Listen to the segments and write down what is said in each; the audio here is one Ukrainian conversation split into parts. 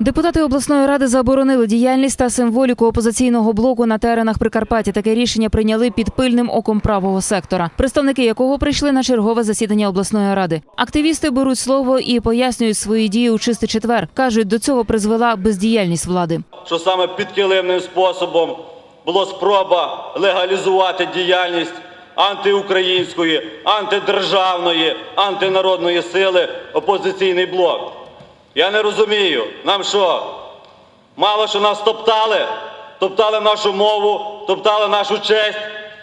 Депутати обласної ради заборонили діяльність та символіку опозиційного блоку на теренах Прикарпаття. Таке рішення прийняли під пильним оком правого сектора, представники якого прийшли на чергове засідання обласної ради. Активісти беруть слово і пояснюють свої дії у чистий четвер. кажуть, до цього призвела бездіяльність влади. що саме підкилимним способом була спроба легалізувати діяльність антиукраїнської, антидержавної, антинародної сили опозиційний блок. Я не розумію, нам що, мало що нас топтали, топтали нашу мову, топтали нашу честь,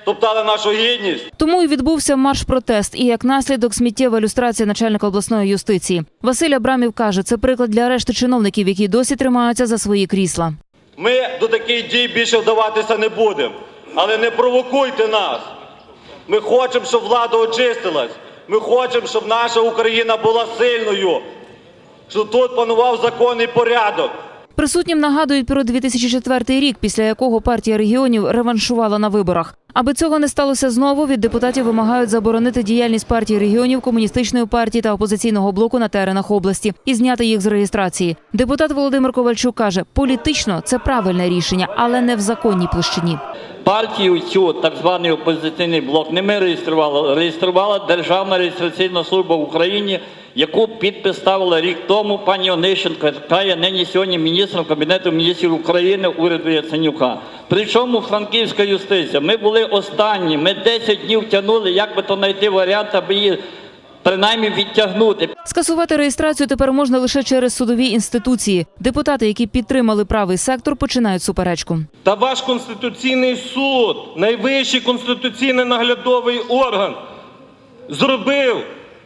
топтали нашу гідність. Тому і відбувся марш-протест, і як наслідок сміттєва ілюстрація начальника обласної юстиції. Василь Абрамів каже, це приклад для решти чиновників, які досі тримаються за свої крісла. Ми до таких дій більше вдаватися не будемо. Але не провокуйте нас. Ми хочемо, щоб влада очистилась. Ми хочемо, щоб наша Україна була сильною, щоб тут панував законний порядок. Присутнім нагадують про 2004 рік, після якого партія регіонів реваншувала на виборах. Аби цього не сталося знову, від депутатів вимагають заборонити діяльність партії регіонів, комуністичної партії та опозиційного блоку на теренах області і зняти їх з реєстрації. Депутат Володимир Ковальчук каже, політично це правильне рішення, але не в законній площині. Партію цю так званий опозиційний блок не ми реєстрували, реєструвала Державна реєстраційна служба в Україні, яку підписала рік тому пані Онищенко, яка є нині сьогодні міністром Кабінету міністрів України уряду Яценюка. Причому франківська юстиція. Ми були останні, ми 10 днів тягнули, як би то знайти варіант, аби її принаймні відтягнути. Скасувати реєстрацію тепер можна лише через судові інституції. Депутати, які підтримали правий сектор, починають суперечку. Та ваш конституційний суд, найвищий конституційний наглядовий орган, зробив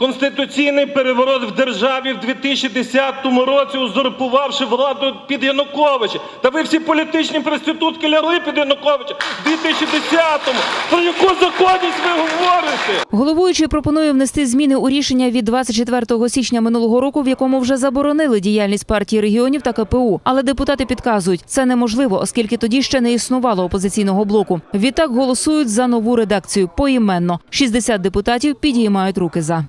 конституційний переворот в державі в 2010 році, узурпувавши владу під Януковича. Та ви всі політичні проститутки лягли під Януковича в 2010-му. Про яку законність ви говорите? Головуючий пропонує внести зміни у рішення від 24 січня минулого року, в якому вже заборонили діяльність партії регіонів та КПУ. Але депутати підказують, це неможливо, оскільки тоді ще не існувало опозиційного блоку. Відтак голосують за нову редакцію поіменно. 60 депутатів підіймають руки за.